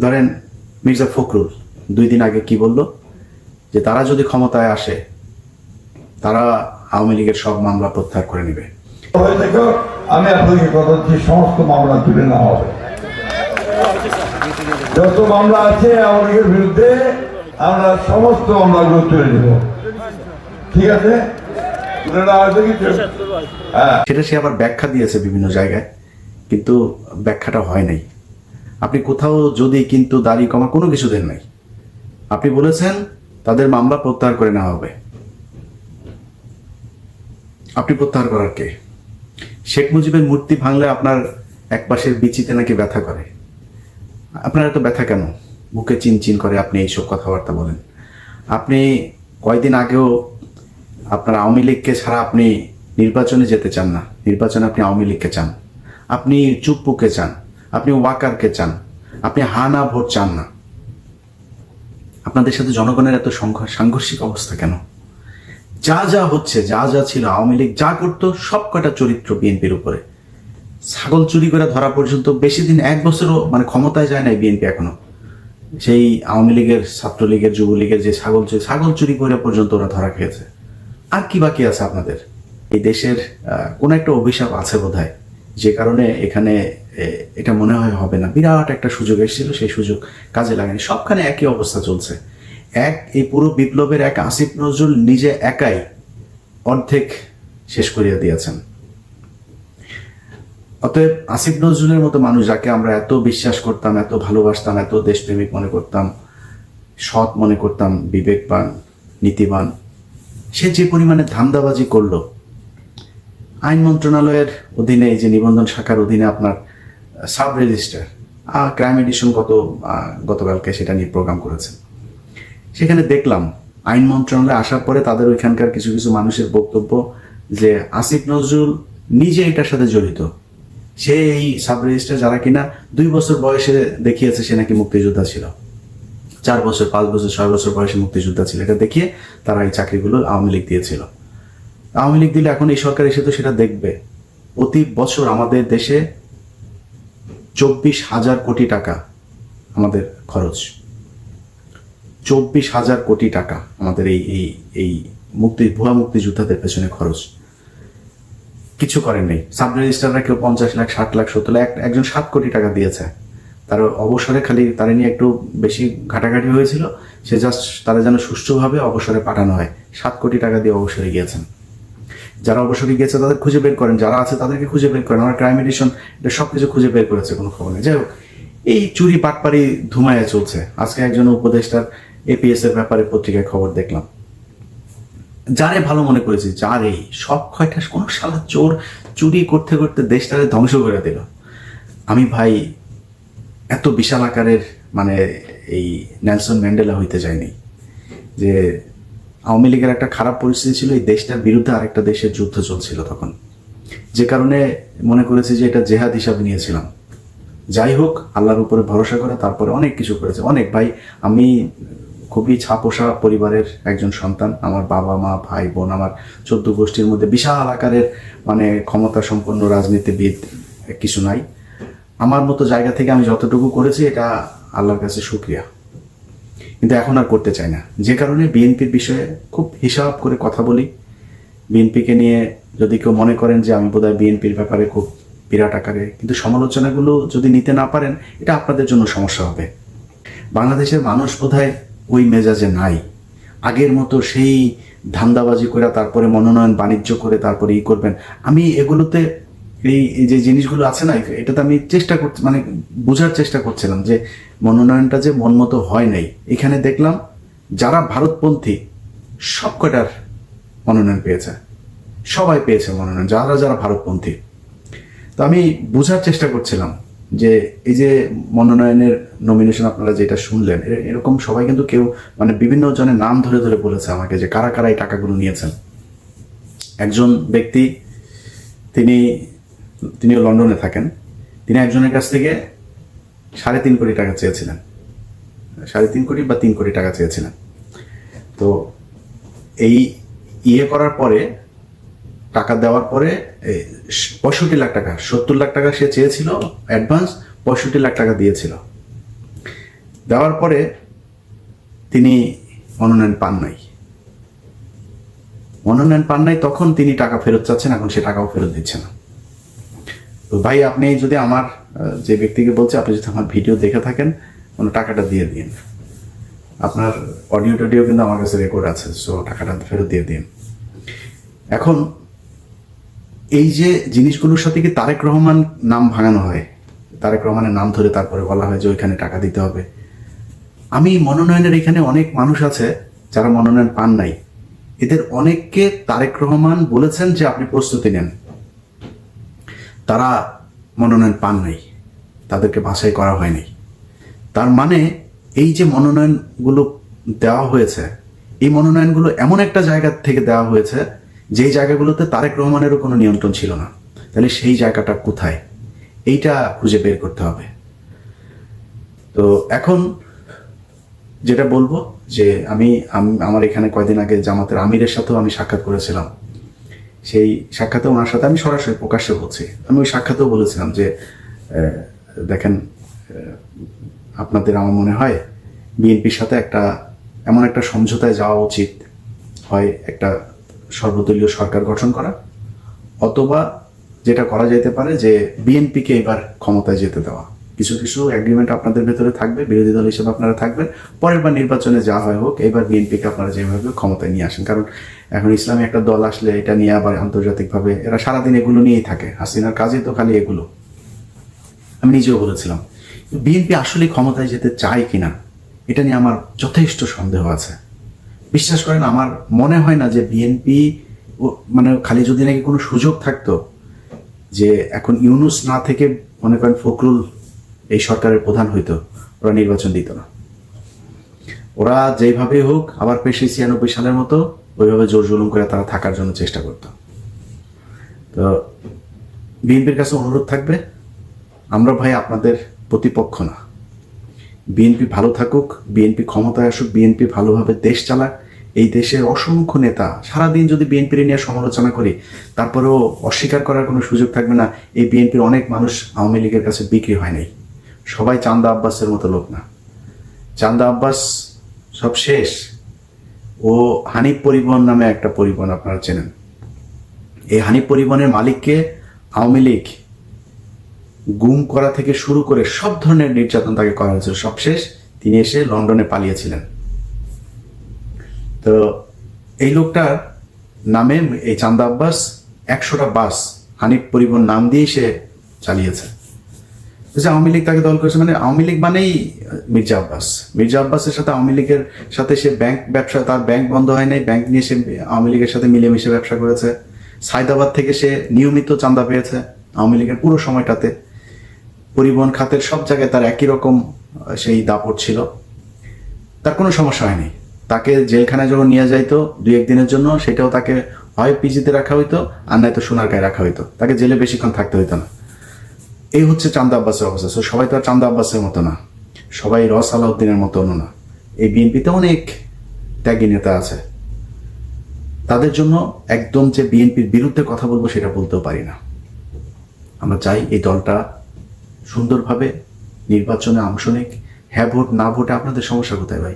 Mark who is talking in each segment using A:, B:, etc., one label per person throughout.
A: ধরেন মির্জা ফখরুল দুই দিন আগে কি বলল? যে তারা যদি ক্ষমতায় আসে তারা আওয়ামী লীগের সব মামলা প্রত্যাহার করে নেবে।
B: দেখো আমি আপনাকে কথা দিচ্ছি সমস্ত মামলা তুলে নেওয়া হবে। যত মামলা আছে আমাদের বিরুদ্ধে আমরা সমস্ত মামলাগুলো তুলে নেব। ঠিক আছে? হ্যাঁ।
A: সেটা সে আবার ব্যাখ্যা দিয়েছে বিভিন্ন জায়গায় কিন্তু ব্যাখ্যাটা হয় নাই। আপনি কোথাও যদি কিন্তু দাড়ি কমা কোনো কিছু দেন নাই। আপনি বলেছেন তাদের মামলা প্রত্যাহার করে নেওয়া হবে। আপনি প্রত্যাহার করার কে? শেখ মুজিবের মূর্তি ভাঙলে আপনার এক পাশের বিচিতে নাকি ব্যথা করে। আপনার এত ব্যথা কেন? বুকে চিনচিন করে আপনি এইসব কথাবার্তা বলেন। আপনি কয়দিন আগেও আপনার আওয়ামী লীগকে ছাড়া আপনি নির্বাচনে যেতে চান না। নির্বাচনে আপনি আওয়ামী লীগকে চান। আপনি চুপ্পুকে চান। আপনি ওয়াকারকে চান। আপনি হা না ভোট চান না। আপনাদের সাথে জনগণের এত সংঘ- সাংঘর্ষিক অবস্থা কেন? যা যা হচ্ছে, যা যা ছিল, আওয়ামী লীগ যা করতো সব কটা চরিত্র বিএনপির উপরে। ছাগল চুরি করে ধরা পর্যন্ত বেশি দিন, এক বছরও মানে ক্ষমতায় যায় নাই বিএনপি এখনও। সেই আওয়ামী লীগের, ছাত্রলীগের, যুবলীগের যে ছাগল চুরি ছাগল চুরি করে পর্যন্ত ওরা ধরা খেয়েছে। আর কি বাকি আছে আপনাদের? এই দেশের কোনো একটা অভিশাপ আছে বোধহয়। যে কারণে এখানে এটা মনে হয় হবে না। বিরাট একটা সুযোগ এসেছিল, সেই সুযোগ কাজে লাগেনি। সবখানে একই অবস্থা চলছে। এক, এই পুরো বিপ্লবের এক আসিফ নজরুল নিজে একাই অর্ধেক শেষ করিয়া দিয়েছেন। অতএব আসিফ নজরুলের মতো মানুষ যাকে আমরা এত বিশ্বাস করতাম, এত ভালোবাসতাম, এত দেশপ্রেমিক মনে করতাম, সৎ মনে করতাম, বিবেকবান, নীতিবান, সে যে পরিমাণে ধান্দাবাজি করল আইন মন্ত্রণালয়ের অধীনে, এই যে নিবন্ধন শাখার অধীনে আপনার সাব রেজিস্টার ক্রাইম এডিশন গত গতকালকে সেটা নিয়ে প্রোগ্রাম করেছেন। সেখানে দেখলাম, আইন মন্ত্রণালয়ে আসার পরে তাদের ওইখানকার কিছু কিছু মানুষের বক্তব্য যে আসিফ নজরুল নিজে এটার সাথে জড়িত। সে এই সাব রেজিস্টার যারা কিনা দুই বছর বয়সে দেখিয়েছে সে নাকি মুক্তিযোদ্ধা ছিল। চার বছর, পাঁচ বছর, ছয় বছর বয়সে মুক্তিযোদ্ধা ছিল। এটা দেখিয়ে তারা এই চাকরিগুলো আওয়ামী লীগ দিয়েছিল। আওয়ামী লীগ দিলে এখন এই সরকার এসে তো সেটা দেখবে। প্রতি বছর আমাদের দেশে চব্বিশ হাজার কোটি টাকা আমাদের খরচ। চব্বিশ হাজার কোটি টাকা আমাদের এই এই এই মুক্তি, ভুয়া মুক্তিযোদ্ধাদের পেছনে খরচ। কিছু করেন নেই। সাব রেজিস্টাররা কেউ পঞ্চাশ লাখ, ষাট লাখ, সত্তর লাখ, একজন সাত কোটি টাকা দিয়েছে। তার অবসরে খালি তারা নিয়ে একটু বেশি ঘাটাঘাটি হয়েছিল। সে জাস্ট তারা যেন সুষ্ঠুভাবে অবসরে পাঠানো হয়। সাত কোটি টাকা দিয়ে অবসরে গিয়েছেন। যারা অবসরে গিয়েছে তাদের খুঁজে বের করেন, যারা আছে তাদেরকে খুঁজে বের করেন। আমার ক্রাইম এডিশন, এটা সব কিছু খুঁজে বের করেছে, কোনো খবর নেই। যাই হোক, এই চুরি পাটপাড়ি ধুমায় চলছে। আজকে একজন উপদেষ্টার এপিএস এর ব্যাপারে পত্রিকায় খবর দেখলাম। যারে ভালো মনে করেছি, যারে সব কয়টা কোনো শালা চোর চুরি করতে করতে দেশটাকে ধ্বংস করে দিল। আমি ভাই এত বিশাল আকারের মানে এই নেলসন ম্যান্ডেলা হইতে যায়নি যে আওয়ামী লীগের একটা খারাপ পরিস্থিতি ছিল, এই দেশটার বিরুদ্ধে আরেকটা দেশের যুদ্ধ চলছিল তখন। যে কারণে মনে করেছি যে এটা জেহাদ হিসাবে নিয়েছিলাম। যাই হোক, আল্লাহর উপরে ভরসা করে তারপরে অনেক কিছু করেছে। অনেক ভাই, আমি খুবই ছাপোষা পরিবারের একজন সন্তান। আমার বাবা, মা, ভাই, বোন, আমার চোদ্দ গোষ্ঠীর মধ্যে বিশাল আকারের মানে ক্ষমতা সম্পন্ন রাজনীতিবিদ কিছু নাই। আমার মতো জায়গা থেকে আমি যতটুকু করেছি, এটা আল্লাহর কাছে শুক্রিয়া। কিন্তু এখন আর করতে চাই না। যে কারণে বিএনপির বিষয়ে খুব হিসাব করে কথা বলি। বিএনপিকে নিয়ে যদি কেউ মনে করেন যে আমি বোধহয় বিএনপির ব্যাপারে খুব বিরাট আকারে, কিন্তু সমালোচনাগুলো যদি নিতে না পারেন, এটা আপনাদের জন্য সমস্যা হবে। বাংলাদেশের মানুষ বোধহয় ওই মেজাজে নাই। আগের মতো সেই ধান্দাবাজি করে তারপরে মনোনয়ন বাণিজ্য করে তারপরে ই করবেন। আমি এগুলোতে এই যে জিনিসগুলো আছে না এটা তো আমি চেষ্টা করছি মানে বোঝার চেষ্টা করছিলাম যে মনোনয়নটা যে মন মতো হয় নাই। এখানে দেখলাম যারা ভারতপন্থী সব কটার মনোনয়ন পেয়েছে। সবাই পেয়েছে মনোনয়ন, যারা যারা ভারতপন্থী। তো আমি বোঝার চেষ্টা করছিলাম যে এই যে মনোনয়নের নমিনেশন আপনারা যেটা শুনলেন এরকম সবাই কিন্তু কেউ মানে বিভিন্ন জনের নাম ধরে ধরে বলেছে আমাকে যে কারা কারা এই টাকাগুলো নিয়েছেন। একজন ব্যক্তি, তিনি তিনিও লন্ডনে থাকেন। তিনি একজনের কাছ থেকে সাড়ে তিন কোটি টাকা চেয়েছিলেন। সাড়ে তিন কোটি বা তিন কোটি টাকা চেয়েছিলেন। তো এই ইয়ে করার পরে, টাকা দেওয়ার পরে পঁয়ষট্টি লাখ টাকা, সত্তর লাখ টাকা সে চেয়েছিল অ্যাডভান্স, পঁয়ষট্টি লাখ টাকা দিয়েছিল। দেওয়ার পরে তিনি মনোনয়ন পান নাই। মনোনয়ন পান নাই, তখন তিনি টাকা ফেরত চাচ্ছেন, এখন সে টাকাও ফেরত দিচ্ছে না। তো ভাই, আপনি যদি আমার যে ব্যক্তিকে বলছে, আপনি যদি আমার ভিডিও দেখে থাকেন, কোনো টাকাটা দিয়ে দিন। আপনার অডিও টডিও কিন্তু আমার কাছে রেকর্ড আছে সো টাকাটা ফেরত দিয়ে দিন। এখন, এই যে জিনিসগুলোর সাথে কি তারেক রহমান নাম ভাঙানো হয়? তারেক রহমানের নাম ধরে তারপরে বলা হয় যে ওইখানে টাকা দিতে হবে। আমি মনোনয়নের এখানে অনেক মানুষ আছে, যারা মনোনয়ন পান নাই। এদের অনেককে তারেক রহমান বলেছেন যে আপনি প্রস্তুতি নেন। তারা মনোনয়ন পান নাই। তাদেরকে বাছাই করা হয়নি তার মানে এই যে মনোনয়নগুলো দেওয়া হয়েছে, এই মনোনয়নগুলো এমন একটা জায়গা থেকে দেওয়া হয়েছে, যেই জায়গাগুলোতে তারেক রহমানেরও কোনো নিয়ন্ত্রণ ছিল না। তাহলে সেই জায়গাটা কোথায়? এইটা খুঁজে বের করতে হবে। তো এখন যেটা বলব যে আম- আমার এখানে কয়দিন আগে জামাতের আমিরের সাথেও আমি সাক্ষাৎ করেছিলাম। সেই সাক্ষাতে ওনার সাথে আমি সরাসরি প্রকাশ্যে বলছি। আমি ওই সাক্ষাতেও বলেছিলাম যে দেখেন আপনাদের আমার মনে হয় বিএনপির সাথে একটা এমন একটা সমঝোতায় যাওয়া উচিত হয় একটা সর্বদলীয় সরকার গঠন করা, অথবা যেটা করা যেতে পারে যে বিএনপিকে এবার ক্ষমতায় যেতে দেওয়া। কিছু কিছু এগ্রিমেন্ট আপনাদের ভেতরে থাকবে, বিরোধী দল হিসেবে আপনারা থাকবেন। পরের বার নির্বাচনে যা হয় হোক এবার বিএনপিকে আপনারা যেভাবে ক্ষমতায় নিয়ে আসেন। কারণ এখন ইসলামী একটা দল আসলে এটা নিয়ে আবার আন্তর্জাতিকভাবে এরা সারাদিন এগুলো নিয়েই থাকে। হাসিনার কাজই তো খালি এগুলো। আমি নিজেও বলেছিলাম বিএনপি আসলে ক্ষমতায় যেতে চায় কিনা, এটা নিয়ে আমার যথেষ্ট সন্দেহ আছে। বিশ্বাস করেন, আমার মনে হয় না যে বিএনপি মানে খালি যদি নাকি কোনো সুযোগ থাকতো, যে এখন ইউনুস না থেকে মনে করেন ফখরুল এই সরকারের প্রধান হইতো, ওরা নির্বাচন দিত না। ওরা যেভাবে হোক, আবার পেশি ছিয়ানব্বই সালের মতো, ওইভাবে জোর জুলুম করে তারা থাকার জন্য চেষ্টা করতো। তো বিএনপির কাছে অনুরোধ থাকবে, আমরা ভাই আপনাদের প্রতিপক্ষ না। বিএনপি ভালো থাকুক, বিএনপি ক্ষমতায় আসুক, বিএনপি ভালোভাবে দেশ চালাক, এই দেশের অসংখ্য নেতা, সারাদিন যদি বিএনপির নিয়ে সমালোচনা করি, তারপরেও অস্বীকার করার কোনো সুযোগ থাকবে না। এই বিএনপির অনেক মানুষ আওয়ামী লীগের কাছে বিক্রি হয় নাই। সবাই চান্দা আব্বাসের মতো লোক না। চান্দা আব্বাস সব শেষ। ও হানিফ পরিবহন নামে একটা পরিবহন আপনারা চেনেন। এই হানিফ পরিবহনের মালিককে আওয়ামী লীগ গুম করা থেকে শুরু করে সব ধরনের নির্যাতন তাকে করা হয়েছিল সবশেষ তিনি এসে লন্ডনে পালিয়েছিলেন। তো এই লোকটার নামে এই চান্দা আব্বাস একশোটা বাস হানিফ পরিবহন নাম দিয়ে সে চালিয়েছে। যে আওয়ামী লীগ তাকে দল করেছে মানে আওয়ামী লীগ মানেই মির্জা আব্বাস। মির্জা আব্বাসের সাথে আওয়ামী লীগের সাথে সে ব্যাংক ব্যবসা, তার ব্যাংক বন্ধ হয় নাই ব্যাংক নিয়ে সে আওয়ামী লীগের সাথে মিলেমিশে ব্যবসা করেছে। সাইদাবাদ থেকে সে নিয়মিত চাঁদা পেয়েছে আওয়ামী লীগের পুরো সময়টাতে। পরিবহন খাতের সব জায়গায় তার একই রকম সেই দাপট ছিল। তার কোনো সমস্যা হয়নি। তাকে জেলখানায় যখন নিয়ে যাইতো, দুই একদিনের জন্য, সেটাও তাকে হয় পিজিতে রাখা হইতো, আর নয়তো সোনার গায়ে রাখা হইতো। তাকে জেলে বেশিক্ষণ থাকতে হইতো না। এই হচ্ছে চান্দা আব্বাসের অবস্থা। সবাই তো আর চান্দা আব্বাসের মতো না। সবাই রস আলাউদ্দিনের মতো না। এই বিএনপিতে অনেক ত্যাগী নেতা আছে। তাদের জন্য একদম যে বিএনপির বিরুদ্ধে কথা বলব সেটা বলতেও পারি না। আমরা চাই এই দলটা সুন্দরভাবে নির্বাচনে অংশ নিক। হ্যাঁ ভোট, না ভোটে, আপনাদের সমস্যা কোথায় ভাই?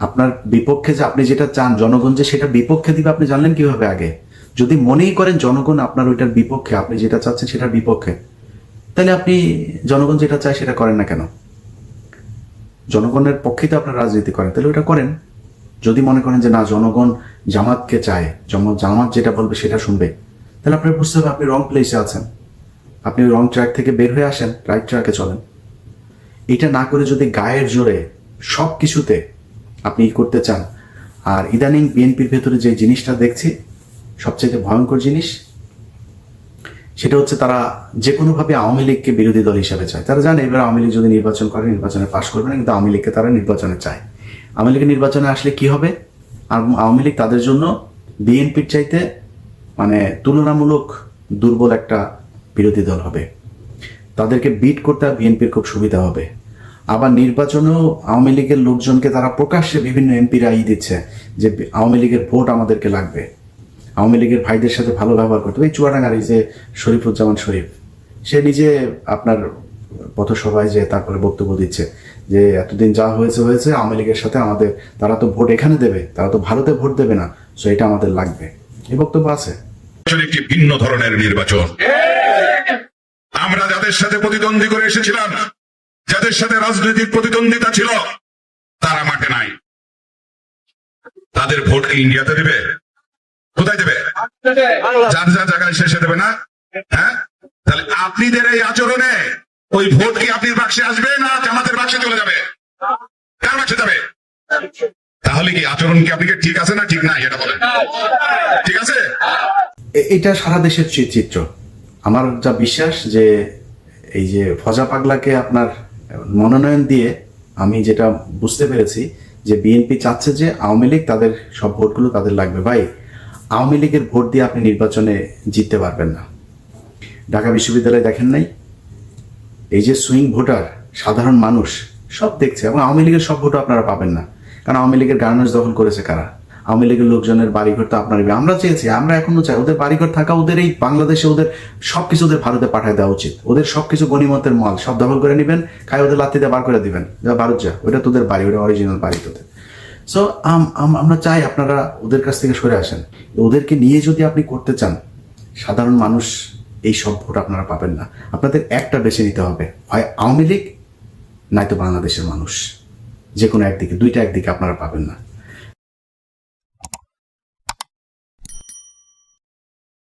A: আপনার বিপক্ষে যে আপনি যেটা চান, জনগণ যে সেটা বিপক্ষে দিবে, আপনি জানলেন কীভাবে আগে? যদি মনেই করেন জনগণ আপনার ওইটার বিপক্ষে, আপনি যেটা চাচ্ছেন সেটার বিপক্ষে, তাহলে আপনি জনগণ যেটা চায় সেটা করেন না কেন? জনগণের পক্ষেই তো আপনার রাজনীতি করেন, তাহলে ওটা করেন। যদি মনে করেন যে না, জনগণ জামাতকে চায় জম- জামাত যেটা বলবে সেটা শুনবে, তাহলে আপনার বুঝতে হবে আপনি রং প্লেসে আছেন। আপনি রং ট্র্যাক থেকে বের হয়ে আসেন রাইট ট্র্যাকে চলেন। এটা না করে যদি গায়ের জোরে সব কিছুতে আপনি করতে চান, আর ইদানিং বিএনপির ভেতরে যে জিনিসটা দেখছি সবচেয়ে ভয়ঙ্কর জিনিস? সেটা হচ্ছে তারা যে কোনোভাবে আওয়ামী লীগকে বিরোধী দল হিসাবে চায়। তারা জানে এবার আওয়ামী লীগ যদি নির্বাচন করে, নির্বাচনে পাশ করবে না, কিন্তু আওয়ামী লীগকে তারা নির্বাচনে চায়। আওয়ামী লীগের নির্বাচনে আসলে কি হবে? আর আওয়ামী লীগ তাদের জন্য বিএনপির চাইতে মানে তুলনামূলক দুর্বল একটা বিরোধী দল হবে। তাদেরকে বিট করতে বিএনপির খুব সুবিধা হবে। আবার নির্বাচনেও আওয়ামী লীগের লোকজনকে তারা প্রকাশ্যে বিভিন্ন এমপিরা ই দিচ্ছে যে আওয়ামী লীগের ভোট আমাদেরকে লাগবে। আওয়ামী লীগের ভাইদের সাথে ভালো ব্যবহার করতে এই চুয়াডাঙ্গার এই যে শরীফুজ্জামান শরীফ, সে নিজে আপনার পথসভায় যে তারপরে বক্তব্য দিচ্ছে যে, এতদিন যা হয়েছে হয়েছে, আওয়ামী লীগের সাথে আমাদের, তারা তো ভোট এখানে দেবে, তারা তো ভারতে ভোট দেবে না। সো এটা আমাদের লাগবে। এই বক্তব্য আছে।
C: একটি ভিন্ন ধরনের নির্বাচন। আমরা যাদের সাথে প্রতিদ্বন্দ্বী করে এসেছিলাম, যাদের সাথে রাজনৈতিক প্রতিদ্বন্দ্বিতা ছিল, তারা মাঠে নাই। তাদের ভোট কি ইন্ডিয়াতে দেবে? কোথায় দেবে? যার যার জায়গায় শেষে দেবে না? হ্যাঁ? তাহলে আপনিদের এই আচরণে ওই ভোট কি আপনি বাক্সে আসবে না জামাতের বাক্সে চলে যাবে? কার বাক্সে যাবে? তাহলে কি আচরণ কি আপনি ঠিক আছে না ঠিক না এটা বলেন। ঠিক আছে?
A: এটা সারা দেশের চিত্র। আমার যা বিশ্বাস যে এই যে ফজা পাগলাকে আপনার মনোনয়ন দিয়ে আমি যেটা বুঝতে পেরেছি যে বিএনপি চাচ্ছে যে আওয়ামী লীগ তাদের সব ভোটগুলো তাদের লাগবে। ভাই আওয়ামী লীগের ভোট দিয়ে আপনি নির্বাচনে জিততে পারবেন না। ঢাকা বিশ্ববিদ্যালয়ে দেখেন নাই? এই যে সুইং ভোটার সাধারণ মানুষ, সব দেখছে এবং আওয়ামী লীগের সব ভোটও আপনারা পাবেন না। কারণ আওয়ামী লীগের গার্মেন্টস দখল করেছে কারা? আওয়ামী লীগের লোকজনের বাড়িঘর তো আপনার আমরা চেয়েছি, আমরা এখনও চাই। ওদের বাড়িঘর থাকা ওদের এই বাংলাদেশে ওদের সবকিছু ওদের ভারতে পাঠায় দেওয়া উচিত। ওদের সবকিছু গণিমতের মাল, সব দখল করে নেবেন, খাই ওদের লাত্তিতে বার করে দিবেন। যা ভারত যা ওটা তোদের বাড়ি ওটা অরিজিনাল বাড়ি তোদের। সো আমরা চাই আপনারা ওদের কাছ থেকে সরে আসেন। ওদেরকে নিয়ে যদি আপনি করতে চান, সাধারণ মানুষ এই সব ভোট আপনারা পাবেন না। আপনাদের একটা বেছে নিতে হবে, হয় আওয়ামী লীগ নয়তো বাংলাদেশের মানুষ। যে কোনো একদিকে, দুইটা একদিকে আপনারা পাবেন না।